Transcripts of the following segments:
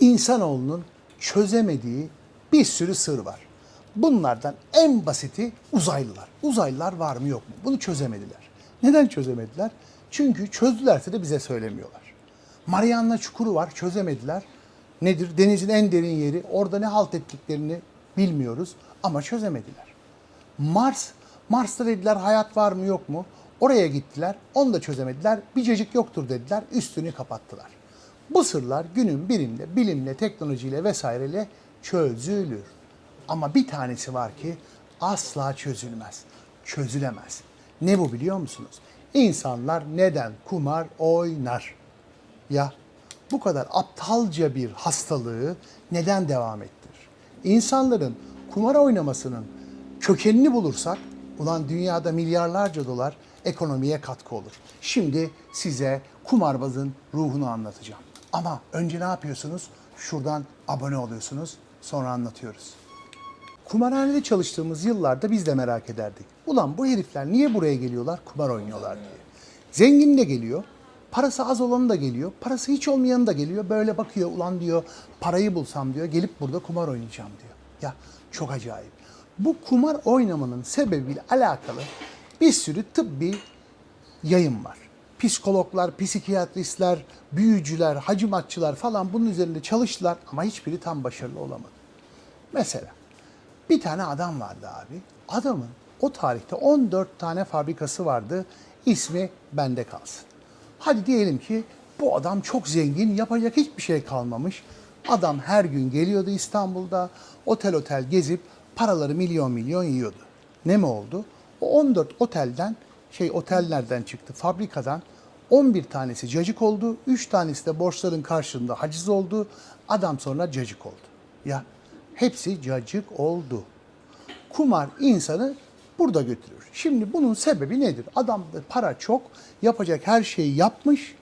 İnsanoğlunun çözemediği bir sürü sır var. Bunlardan en basiti uzaylılar. Uzaylılar var mı yok mu? Bunu çözemediler. Neden çözemediler? Çünkü çözdülerse de bize söylemiyorlar. Mariana Çukuru var, çözemediler. Nedir? Denizin en derin yeri. Orada ne halt ettiklerini bilmiyoruz ama çözemediler. Mars, Mars'ta dediler hayat var mı yok mu? Oraya gittiler, onu da çözemediler. Bir cacık yoktur dediler, üstünü kapattılar. Bu sırlar günün birinde bilimle, teknolojiyle vesaireyle çözülür. Ama bir tanesi var ki asla çözülmez, çözülemez. Ne bu biliyor musunuz? İnsanlar neden kumar oynar? Ya bu kadar aptalca bir hastalığı neden devam ettirir? İnsanların kumar oynamasının kökenini bulursak ulan dünyada milyarlarca dolar ekonomiye katkı olur. Şimdi size kumarbazın ruhunu anlatacağım. Ama önce ne yapıyorsunuz? Şuradan abone oluyorsunuz. Sonra anlatıyoruz. Kumarhanede çalıştığımız yıllarda biz de merak ederdik. Ulan bu herifler niye buraya geliyorlar kumar oynuyorlar diye. Zengin de geliyor, parası az olanı da geliyor, parası hiç olmayanı da geliyor. Böyle bakıyor ulan diyor parayı bulsam diyor gelip burada kumar oynayacağım diyor. Ya çok acayip. Bu kumar oynamanın sebebiyle alakalı bir sürü tıbbi yayın var. Psikologlar, psikiyatristler, büyücüler, hacimatçılar falan bunun üzerinde çalıştılar ama hiçbiri tam başarılı olamadı. Mesela bir tane adam vardı abi. Adamın o tarihte 14 tane fabrikası vardı. İsmi bende kalsın. Hadi diyelim ki bu adam çok zengin, yapacak hiçbir şey kalmamış. Adam her gün geliyordu İstanbul'da, otel otel gezip paraları milyon milyon yiyordu. Ne mi oldu? O 14 otelden, şey otellerden çıktı, fabrikadan 11 tanesi cacık oldu, 3 tanesi de borçların karşılığında haciz oldu. Adam sonra cacık oldu. Ya hepsi cacık oldu. Kumar insanı burada götürür. Şimdi bunun sebebi nedir? Adamda para çok, yapacak her şeyi yapmış,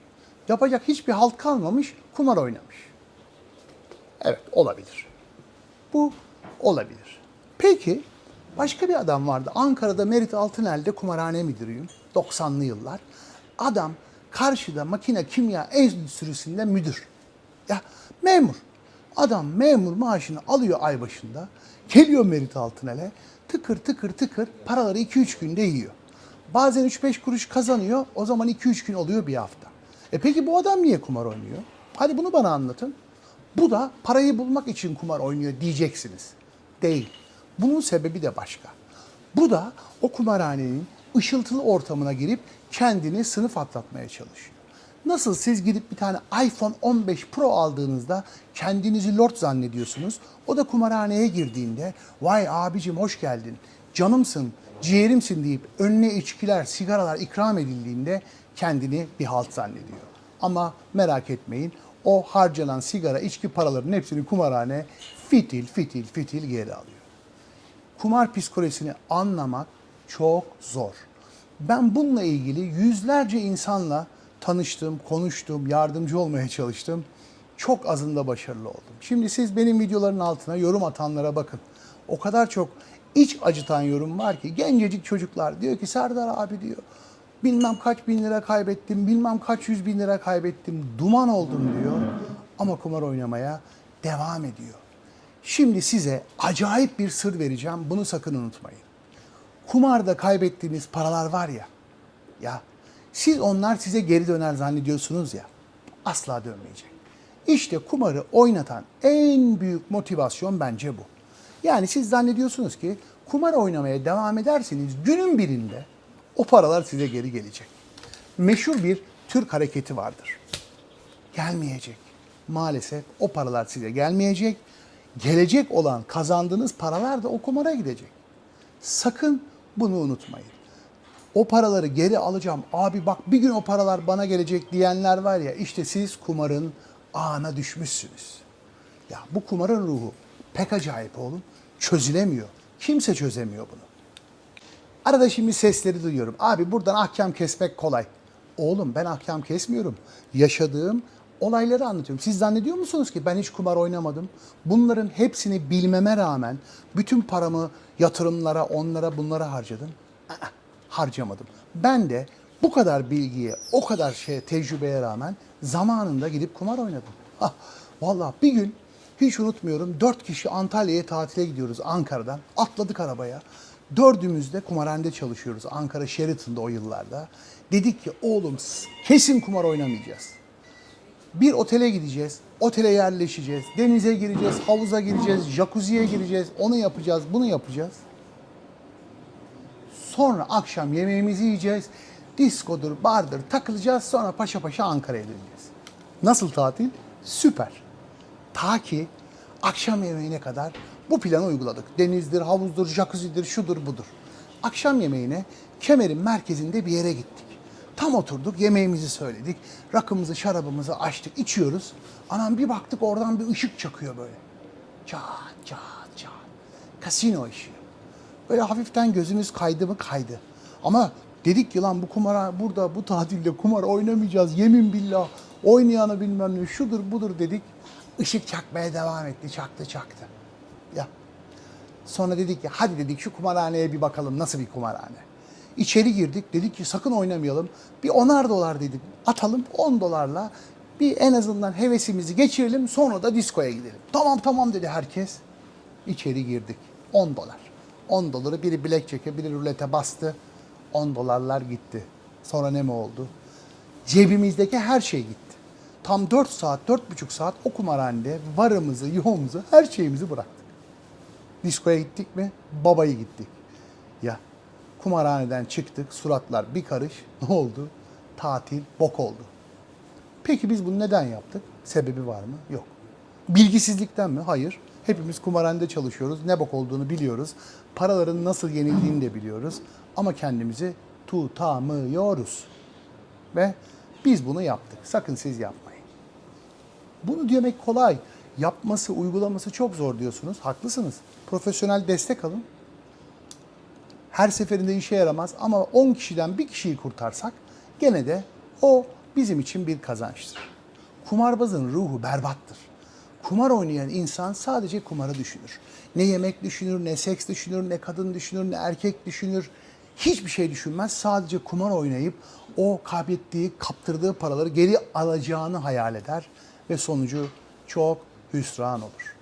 yapacak hiçbir halt kalmamış, kumar oynamış. Evet, olabilir. Bu olabilir. Peki, başka bir adam vardı. Ankara'da Merit Altınel'de kumarhane müdürüyüm. 90'lı yıllar. Adam karşıda makine kimya endüstrisinde müdür. Ya memur. Adam memur maaşını alıyor ay başında. Geliyor Merit Altınel'e. Tıkır tıkır tıkır paraları 2-3 günde yiyor. Bazen 3-5 kuruş kazanıyor. O zaman 2-3 gün oluyor bir hafta. E peki bu adam niye kumar oynuyor? Hadi bunu bana anlatın. Bu da parayı bulmak için kumar oynuyor diyeceksiniz. Değil. Bunun sebebi de başka. Bu da o kumarhanenin ışıltılı ortamına girip kendini sınıf atlatmaya çalışıyor. Nasıl siz gidip bir tane iPhone 15 Pro aldığınızda kendinizi lord zannediyorsunuz. O da kumarhaneye girdiğinde vay abicim hoş geldin, canımsın, ciğerimsin deyip önüne içkiler, sigaralar ikram edildiğinde kendini bir halt zannediyor. Ama merak etmeyin o harcanan sigara, içki paralarının hepsini kumarhane fitil fitil fitil geri alıyor kumar psikolojisini anlamak çok zor. Ben bununla ilgili yüzlerce insanla tanıştım, konuştum, yardımcı olmaya çalıştım. Çok azında başarılı oldum. Şimdi siz benim videoların altına yorum atanlara bakın. O kadar çok iç acıtan yorum var ki gencecik çocuklar diyor ki Serdar abi diyor bilmem kaç bin lira kaybettim, bilmem kaç yüz bin lira kaybettim, duman oldum diyor. Ama kumar oynamaya devam ediyor. Şimdi size acayip bir sır vereceğim. Bunu sakın unutmayın. Kumarda kaybettiğiniz paralar var ya. Ya siz onlar size geri döner zannediyorsunuz ya. Asla dönmeyecek. İşte kumarı oynatan en büyük motivasyon bence bu. Yani siz zannediyorsunuz ki kumar oynamaya devam ederseniz günün birinde o paralar size geri gelecek. Meşhur bir Türk hareketi vardır gelmeyecek. Maalesef o paralar size gelmeyecek. Gelecek olan kazandığınız paralar da o kumara gidecek. Sakın bunu unutmayın. O paraları geri alacağım. Abi bak bir gün o paralar bana gelecek diyenler var ya işte siz kumarın ağına düşmüşsünüz. Ya bu kumarın ruhu pek acayip oğlum. Çözülemiyor. Kimse çözemiyor bunu. Arada şimdi sesleri duyuyorum. Abi buradan ahkam kesmek kolay. Oğlum ben ahkam kesmiyorum. Yaşadığım olayları anlatıyorum. Siz zannediyor musunuz ki ben hiç kumar oynamadım? Bunların hepsini bilmeme rağmen bütün paramı yatırımlara, onlara, bunlara harcadım. Aa, harcamadım. Ben de bu kadar bilgiye, o kadar şey tecrübeye rağmen zamanında gidip kumar oynadım. Ah, Vallahi bir gün hiç unutmuyorum dört kişi Antalya'ya tatile gidiyoruz Ankara'dan. Atladık arabaya. Dördümüz de kumarhanede çalışıyoruz. Ankara Sheraton'da o yıllarda. Dedik ki oğlum kesin kumar oynamayacağız. Bir otele gideceğiz. Otele yerleşeceğiz. Denize gireceğiz, havuza gireceğiz, jacuzziye gireceğiz. Onu yapacağız, bunu yapacağız. Sonra akşam yemeğimizi yiyeceğiz. Diskodur, bardır takılacağız. Sonra paşa paşa Ankara'ya döneceğiz. Nasıl tatil? Süper. Ta ki akşam yemeğine kadar bu planı uyguladık. Denizdir, havuzdur, jacuzzidir, şudur budur. Akşam yemeğine Kemer'in merkezinde bir yere gittik. Tam oturduk, yemeğimizi söyledik. Rakımızı, şarabımızı açtık, içiyoruz. Anam bir baktık oradan bir ışık çakıyor böyle. Çat, çat, çat. Kasino ışığı. Böyle hafiften gözümüz kaydı mı kaydı. Ama dedik ki lan bu kumara burada bu tatilde kumar oynamayacağız yemin billah. Oynayanı bilmem ne şudur budur dedik. Işık çakmaya devam etti çaktı çaktı. Ya Sonra dedik ki hadi dedik şu kumarhaneye bir bakalım nasıl bir kumarhane. İçeri girdik dedik ki sakın oynamayalım. Bir onar dolar dedik atalım 10 dolarla bir en azından hevesimizi geçirelim sonra da diskoya gidelim. Tamam tamam dedi herkes. İçeri girdik 10 dolar. 10 doları biri blackjack'e biri rulete bastı. 10 dolarlar gitti. Sonra ne mi oldu? Cebimizdeki her şey gitti. Tam 4 saat, 4,5 saat o kumarhanede varımızı, yoğumuzu, her şeyimizi bıraktık. Diskoya gittik mi? Babayı gittik. Ya kumarhaneden çıktık, suratlar bir karış. Ne oldu? Tatil bok oldu. Peki biz bunu neden yaptık? Sebebi var mı? Yok. Bilgisizlikten mi? Hayır. Hepimiz kumarhanede çalışıyoruz. Ne bok olduğunu biliyoruz. Paraların nasıl yenildiğini de biliyoruz. Ama kendimizi tutamıyoruz. Ve biz bunu yaptık. Sakın siz yapmayın. Bunu demek kolay. Yapması, uygulaması çok zor diyorsunuz. Haklısınız. Profesyonel destek alın. Her seferinde işe yaramaz ama 10 kişiden bir kişiyi kurtarsak gene de o bizim için bir kazançtır. Kumarbazın ruhu berbattır. Kumar oynayan insan sadece kumarı düşünür. Ne yemek düşünür, ne seks düşünür, ne kadın düşünür, ne erkek düşünür. Hiçbir şey düşünmez. Sadece kumar oynayıp o kaybettiği, kaptırdığı paraları geri alacağını hayal eder ve sonucu çok hüsran olur.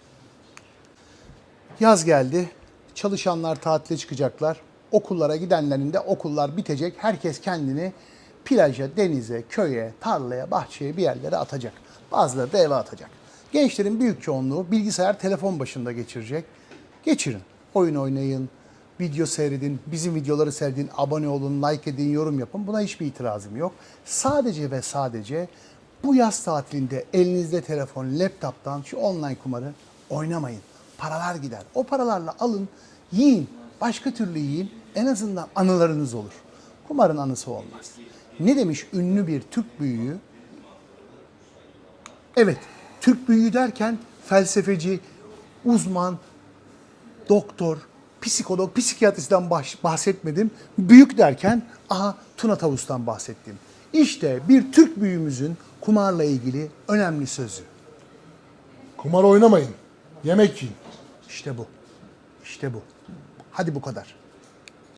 Yaz geldi. Çalışanlar tatile çıkacaklar. Okullara gidenlerin de okullar bitecek. Herkes kendini plaja, denize, köye, tarlaya, bahçeye bir yerlere atacak. Bazıları da eve atacak. Gençlerin büyük çoğunluğu bilgisayar, telefon başında geçirecek. Geçirin. Oyun oynayın, video seyredin, bizim videoları seyredin, abone olun, like edin, yorum yapın. Buna hiçbir itirazım yok. Sadece ve sadece bu yaz tatilinde elinizde telefon, laptop'tan şu online kumarı oynamayın. Paralar gider. O paralarla alın, yiyin. Başka türlü yiyin. En azından anılarınız olur. Kumarın anısı olmaz. Ne demiş ünlü bir Türk büyüğü? Evet, Türk büyüğü derken felsefeci, uzman, doktor, psikolog, psikiyatristen bahsetmedim. Büyük derken aha Tuna Tavus'tan bahsettim. İşte bir Türk büyüğümüzün kumarla ilgili önemli sözü. Kumar oynamayın. Yemek yiyin. İşte bu. İşte bu. Hadi bu kadar.